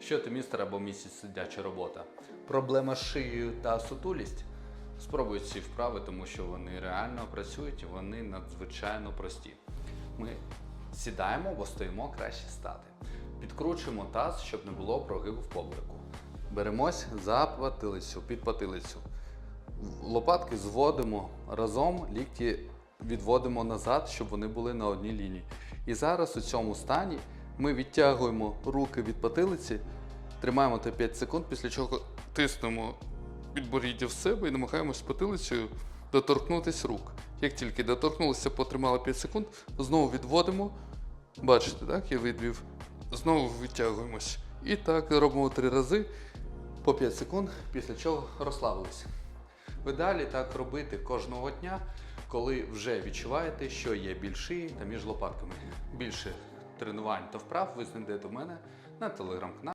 Що ти, містер або місіс сидяча робота? Проблема з шиєю та сутулість? Спробуй ці вправи, тому що вони реально працюють і вони надзвичайно прості. Ми сідаємо, бо стоїмо краще стати. Підкручуємо таз, щоб не було прогибу в попереку. Беремось за потилицю, під потилицю. Лопатки зводимо разом, лікті відводимо назад, щоб вони були на одній лінії. І зараз у цьому стані ми відтягуємо руки від потилиці, тримаємо те 5 секунд, після чого тиснемо підборіддя в себе і намагаємось потилицею доторкнутися рук. Як тільки доторкнулися, потримали 5 секунд, знову відводимо. Бачите, так? Я відвів. Знову відтягуємось. І так робимо три рази по 5 секунд, після чого розслабилися. Ви далі так робити кожного дня, коли вже відчуваєте, що є біль шиї та між лопатками. Більше тренувань та вправ ви знайдете в мене на телеграм-каналі.